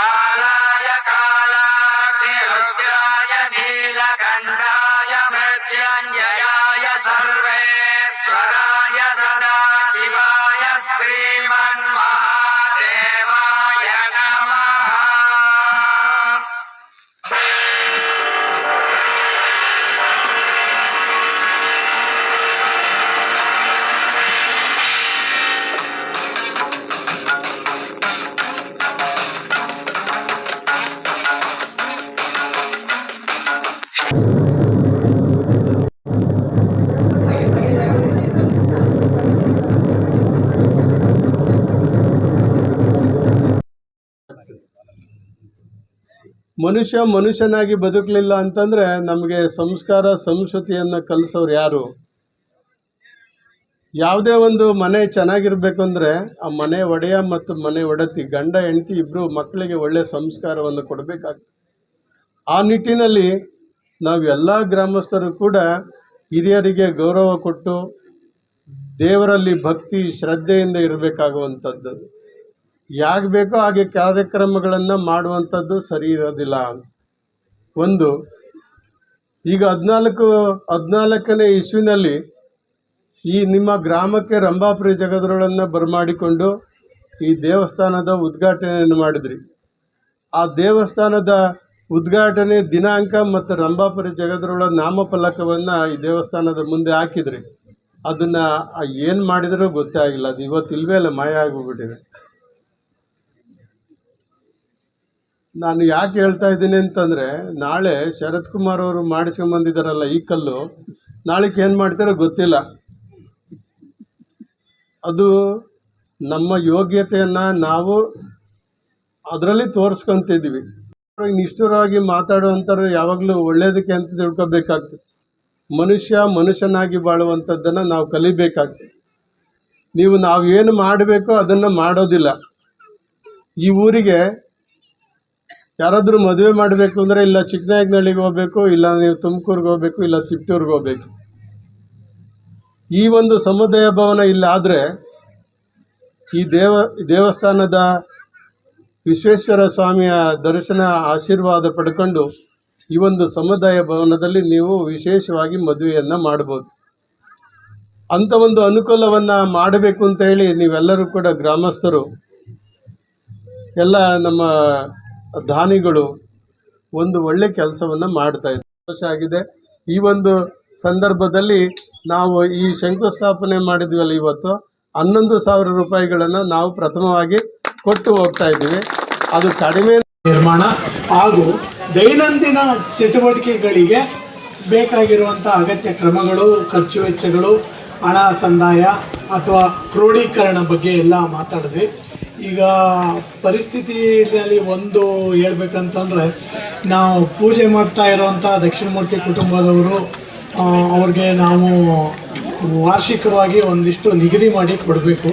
కాలాయ కాలాగ్ని ಮನುಷ್ಯ ಮನುಷ್ಯನಾಗಿ ಬದುಕಲಿಲ್ಲ ಅಂತಂದರೆ ನಮಗೆ ಸಂಸ್ಕಾರ, ಸಂಸ್ಕೃತಿಯನ್ನು ಕಲಿಸೋರು ಯಾರು? ಯಾವುದೇ ಒಂದು ಮನೆ ಚೆನ್ನಾಗಿರಬೇಕು ಅಂದರೆ ಆ ಮನೆ ಒಡೆಯ ಮತ್ತು ಮನೆ ಒಡತಿ, ಗಂಡ, ಹೆಂಡತಿ ಇಬ್ಬರು ಮಕ್ಕಳಿಗೆ ಒಳ್ಳೆಯ ಸಂಸ್ಕಾರವನ್ನು ಕೊಡಬೇಕಾಗ್ತದೆ. ಆ ನಿಟ್ಟಿನಲ್ಲಿ ನಾವು ಎಲ್ಲ ಗ್ರಾಮಸ್ಥರು ಕೂಡ ಹಿರಿಯರಿಗೆ ಗೌರವ ಕೊಟ್ಟು ದೇವರಲ್ಲಿ ಭಕ್ತಿ, ಶ್ರದ್ಧೆಯಿಂದ ಇರಬೇಕಾಗುವಂಥದ್ದು ಯಾಕೆ ಬೇಕೋ ಹಾಗೆ ಕಾರ್ಯಕ್ರಮಗಳನ್ನು ಮಾಡುವಂಥದ್ದು ಸರಿ ಇರೋದಿಲ್ಲ. ಒಂದು, ಈಗ ಹದಿನಾಲ್ಕು, ಹದಿನಾಲ್ಕನೇ ಇಸ್ವಿನಲ್ಲಿ ಈ ನಿಮ್ಮ ಗ್ರಾಮಕ್ಕೆ ರಂಭಾಪುರಿ ಜಗದ್ರೊಳನ್ನು ಬರಮಾಡಿಕೊಂಡು ಈ ದೇವಸ್ಥಾನದ ಉದ್ಘಾಟನೆಯನ್ನು ಮಾಡಿದ್ರಿ. ಆ ದೇವಸ್ಥಾನದ ಉದ್ಘಾಟನೆ ದಿನಾಂಕ ಮತ್ತು ರಂಭಾಪುರಿ ಜಗದ್ರೊಳ ನಾಮಫಲಕವನ್ನು ಈ ದೇವಸ್ಥಾನದ ಮುಂದೆ ಹಾಕಿದ್ರಿ. ಅದನ್ನು ಏನು ಮಾಡಿದರೂ ಗೊತ್ತೇ ಆಗಿಲ್ಲ ಅದು ಇವತ್ತು ಇಲ್ವೇ ಇಲ್ಲ, ಮಾಯ ಆಗಿಬಿಟ್ಟಿದೆ ನಾನು ಯಾಕೆ ಹೇಳ್ತಾ ಇದ್ದೀನಿ ಅಂತಂದರೆ, ನಾಳೆ ಶರತ್ ಕುಮಾರ್ ಅವರು ಮಾಡಿಸ್ಕೊಂಬಂದಿದ್ದಾರಲ್ಲ ಈ ಕಲ್ಲು ನಾಳೆಗೆ ಏನು ಮಾಡ್ತಾರೋ ಗೊತ್ತಿಲ್ಲ. ಅದು ನಮ್ಮ ಯೋಗ್ಯತೆಯನ್ನು ನಾವು ಅದರಲ್ಲಿ ತೋರಿಸ್ಕೊತಿದ್ವಿ. ನಿಷ್ಠುರವಾಗಿ ಮಾತಾಡುವಂಥವ್ರು ಯಾವಾಗಲೂ ಒಳ್ಳೆಯದಕ್ಕೆ ಅಂತ ತಿಳ್ಕೊಬೇಕಾಗ್ತದೆ. ಮನುಷ್ಯ ಮನುಷ್ಯನಾಗಿ ಬಾಳುವಂಥದ್ದನ್ನು ನಾವು ಕಲಿಬೇಕಾಗ್ತದೆ. ನೀವು ನಾವು ಏನು ಮಾಡಬೇಕೋ ಅದನ್ನು ಮಾಡೋದಿಲ್ಲ. ಈ ಊರಿಗೆ ಯಾರಾದರೂ ಮದುವೆ ಮಾಡಬೇಕು ಅಂದರೆ ಇಲ್ಲ ಚಿಕ್ಕನಾಯಕನಹಳ್ಳಿಗೆ ಹೋಗಬೇಕು, ಇಲ್ಲ ನೀವು ತುಮಕೂರಿಗೆ ಹೋಗಬೇಕು, ಇಲ್ಲ ತಿಪ್ಟೂರಿಗೆ ಹೋಗಬೇಕು. ಈ ಒಂದು ಸಮುದಾಯ ಭವನ ಇಲ್ಲಾದರೆ ಈ ದೇವ ದೇವಸ್ಥಾನದ ವಿಶ್ವೇಶ್ವರ ಸ್ವಾಮಿಯ ದರ್ಶನ ಆಶೀರ್ವಾದ ಪಡ್ಕೊಂಡು ಈ ಒಂದು ಸಮುದಾಯ ಭವನದಲ್ಲಿ ನೀವು ವಿಶೇಷವಾಗಿ ಮದುವೆಯನ್ನು ಮಾಡ್ಬೋದು. ಅಂಥ ಒಂದು ಅನುಕೂಲವನ್ನು ಮಾಡಬೇಕು ಅಂತ ಹೇಳಿ ನೀವೆಲ್ಲರೂ ಕೂಡ ಗ್ರಾಮಸ್ಥರು, ಎಲ್ಲ ನಮ್ಮ ದಾನಿಗಳು ಒಂದು ಒಳ್ಳೆ ಕೆಲಸವನ್ನು ಮಾಡ್ತಾ ಇದ್ದಾರೆ. ಆಗಿದೆ. ಈ ಒಂದು ಸಂದರ್ಭದಲ್ಲಿ ನಾವು ಈ ಶಂಕುಸ್ಥಾಪನೆ ಮಾಡಿದ್ವಲ್ಲ ಇವತ್ತು, ಹನ್ನೊಂದು ಸಾವಿರ ರೂಪಾಯಿಗಳನ್ನು ನಾವು ಪ್ರಥಮವಾಗಿ ಕೊಟ್ಟು ಹೋಗ್ತಾ ಇದ್ದೀವಿ. ಅದು ಕಡಿಮೆ ನಿರ್ಮಾಣ ಹಾಗೂ ದೈನಂದಿನ ಚಟುವಟಿಕೆಗಳಿಗೆ ಬೇಕಾಗಿರುವಂಥ ಅಗತ್ಯ ಕ್ರಮಗಳು, ಖರ್ಚು ವೆಚ್ಚಗಳು, ಹಣ ಸಂದಾಯ ಅಥವಾ ಕ್ರೋಢೀಕರಣ ಬಗ್ಗೆ ಎಲ್ಲ ಮಾತಾಡಿದ್ವಿ. ಈಗ ಪರಿಸ್ಥಿತಿಯಲ್ಲಿ ಒಂದು ಹೇಳ್ಬೇಕಂತಂದರೆ, ನಾವು ಪೂಜೆ ಮಾಡ್ತಾ ಇರೋವಂಥ ದಕ್ಷಿಣಮೂರ್ತಿ ಕುಟುಂಬದವರು ಅವ್ರಿಗೆ ನಾವು ವಾರ್ಷಿಕವಾಗಿ ಒಂದಿಷ್ಟು ನಿಗದಿ ಮಾಡಿ ಕೊಡಬೇಕು.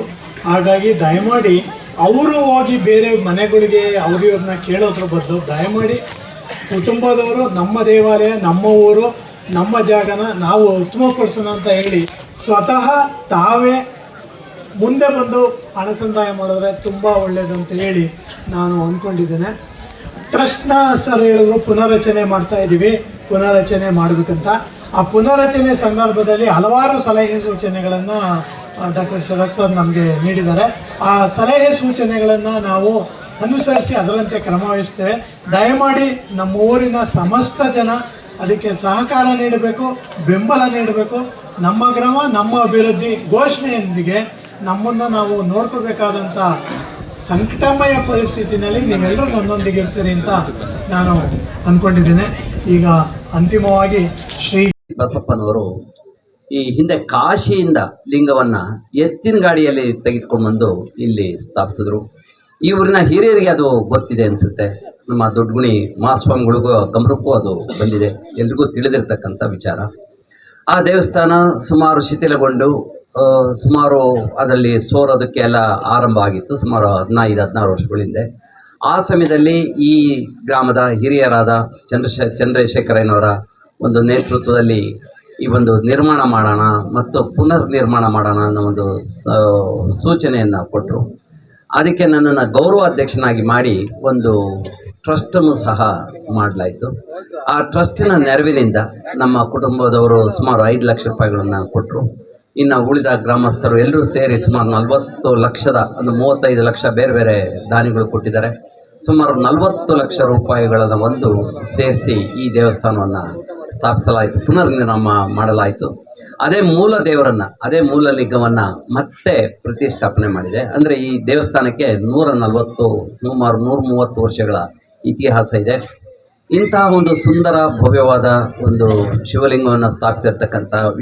ಹಾಗಾಗಿ ದಯಮಾಡಿ ಅವರು ಹೋಗಿ ಬೇರೆ ಮನೆಗಳಿಗೆ ಅವ್ರಿವ್ರನ್ನ ಕೇಳೋದ್ರ ಬದಲು ದಯಮಾಡಿ ಕುಟುಂಬದವರು, ನಮ್ಮ ದೇವಾಲಯ, ನಮ್ಮ ಊರು, ನಮ್ಮ ಜಾಗನ ನಾವು ಉತ್ತಮಪಡಿಸೋಣ ಅಂತ ಹೇಳಿ ಸ್ವತಃ ತಾವೇ ಮುಂದೆ ಬಂದು ಹಣ ಸಂದಾಯ ಮಾಡಿದ್ರೆ ತುಂಬ ಅಂತ ಹೇಳಿ ನಾನು ಅಂದ್ಕೊಂಡಿದ್ದೇನೆ ಟ್ರಸ್ಟ್ನ ಸರ್ ಹೇಳಿದ್ರು ಪುನರಚನೆ ಮಾಡ್ತಾ ಇದ್ದೀವಿ ಪುನರಚನೆ ಮಾಡಬೇಕಂತ. ಆ ಪುನರ್ರಚನೆ ಸಂದರ್ಭದಲ್ಲಿ ಹಲವಾರು ಸಲಹೆ ಸೂಚನೆಗಳನ್ನು ಡಾಕ್ಟರ್ ಶರತ್ ಸರ್ ನಮಗೆ ನೀಡಿದ್ದಾರೆ. ಆ ಸಲಹೆ ಸೂಚನೆಗಳನ್ನು ನಾವು ಅನುಸರಿಸಿ ಅದರಂತೆ ಕ್ರಮ ವಹಿಸ್ತೇವೆ. ದಯಮಾಡಿ ನಮ್ಮ ಊರಿನ ಸಮಸ್ತ ಜನ ಅದಕ್ಕೆ ಸಹಕಾರ ನೀಡಬೇಕು, ಬೆಂಬಲ ನೀಡಬೇಕು. ನಮ್ಮ ಗ್ರಾಮ, ನಮ್ಮ ಅಭಿವೃದ್ಧಿ ಘೋಷಣೆಯೊಂದಿಗೆ ನಮ್ಮನ್ನು ನಾವು ನೋಡ್ಕೋಬೇಕಾದಂಥ ಸಂಕಟಮಯ ಪರಿಸ್ಥಿತಿನಲ್ಲಿ ನೀವೆಲ್ಲರೂ ನನ್ನೊಂದಿಗೆ ಇರ್ತೀರಿ ಅಂತ ನಾನು ಅಂದ್ಕೊಂಡಿದ್ದೇನೆ ಈಗ ಅಂತಿಮವಾಗಿ ಶ್ರೀ ಬಸಪ್ಪನವರು ಈ ಹಿಂದೆ ಕಾಶಿಯಿಂದ ಲಿಂಗವನ್ನು ಎತ್ತಿನ ಗಾಡಿಯಲ್ಲಿ ತೆಗೆದುಕೊಂಡು ಬಂದು ಇಲ್ಲಿ ಸ್ಥಾಪಿಸಿದ್ರು. ಇವ್ರನ್ನ ಹಿರಿಯರಿಗೆ ಅದು ಗೊತ್ತಿದೆ ಅನಿಸುತ್ತೆ. ನಮ್ಮ ದೊಡ್ಡಗುಣಿ ಮಾಸ್ವಾಮಿಗಳಿಗೂ ಗಮನಕ್ಕೂ ಅದು ಬಂದಿದೆ. ಎಲ್ರಿಗೂ ತಿಳಿದಿರ್ತಕ್ಕಂಥ ವಿಚಾರ. ಆ ದೇವಸ್ಥಾನ ಸುಮಾರು ಶಿಥಿಲಗೊಂಡು ಸುಮಾರು ಅದರಲ್ಲಿ ಸೋರೋದಕ್ಕೆ ಎಲ್ಲ ಆರಂಭ ಆಗಿತ್ತು, ಸುಮಾರು ಹದಿನೈದು, ಹದಿನಾರು ವರ್ಷಗಳ ಹಿಂದೆ. ಆ ಸಮಯದಲ್ಲಿ ಈ ಗ್ರಾಮದ ಹಿರಿಯರಾದ ಚಂದ್ರಶೇ ಚಂದ್ರಶೇಖರಯ್ಯನವರ ಒಂದು ನೇತೃತ್ವದಲ್ಲಿ ಈ ಒಂದು ನಿರ್ಮಾಣ ಮಾಡೋಣ ಮತ್ತು ಪುನರ್ ನಿರ್ಮಾಣ ಮಾಡೋಣ ಅನ್ನೋ ಒಂದು ಸೂಚನೆಯನ್ನು ಕೊಟ್ಟರು ಅದಕ್ಕೆ ನನ್ನನ್ನು ಗೌರವಾಧ್ಯಕ್ಷನಾಗಿ ಮಾಡಿ ಒಂದು ಟ್ರಸ್ಟನ್ನು ಸಹ ಮಾಡಲಾಯಿತು. ಆ ಟ್ರಸ್ಟಿನ ನೆರವಿನಿಂದ ನಮ್ಮ ಕುಟುಂಬದವರು ಸುಮಾರು ಐದು ಲಕ್ಷ ರೂಪಾಯಿಗಳನ್ನು ಕೊಟ್ಟರು ಇನ್ನು ಉಳಿದ ಗ್ರಾಮಸ್ಥರು ಎಲ್ಲರೂ ಸೇರಿ ಸುಮಾರು ನಲವತ್ತು ಲಕ್ಷದ, ಒಂದು ಮೂವತ್ತೈದು ಲಕ್ಷ ಬೇರೆ ಬೇರೆ ದಾನಿಗಳು ಕೊಟ್ಟಿದ್ದಾರೆ. ಸುಮಾರು ನಲವತ್ತು ಲಕ್ಷ ರೂಪಾಯಿಗಳನ್ನು ಒಂದು ಸೇರಿಸಿ ಈ ದೇವಸ್ಥಾನವನ್ನು ಸ್ಥಾಪಿಸಲಾಯಿತು ಪುನರ್ ನಿರ್ಮಾಣ ಮಾಡಲಾಯಿತು. ಅದೇ ಮೂಲ ದೇವರನ್ನ, ಅದೇ ಮೂಲ ಲಿಂಗವನ್ನು ಮತ್ತೆ ಪ್ರತಿಷ್ಠಾಪನೆ ಮಾಡಿದೆ. ಅಂದರೆ ಈ ದೇವಸ್ಥಾನಕ್ಕೆ ನೂರ ನಲವತ್ತು, ಸುಮಾರು ನೂರ ಮೂವತ್ತು ವರ್ಷಗಳ ಇತಿಹಾಸ ಇದೆ. ಇಂತಹ ಒಂದು ಸುಂದರ ಭವ್ಯವಾದ ಒಂದು ಶಿವಲಿಂಗವನ್ನು ಸ್ಥಾಪಿಸಿರ್ತಕ್ಕಂಥ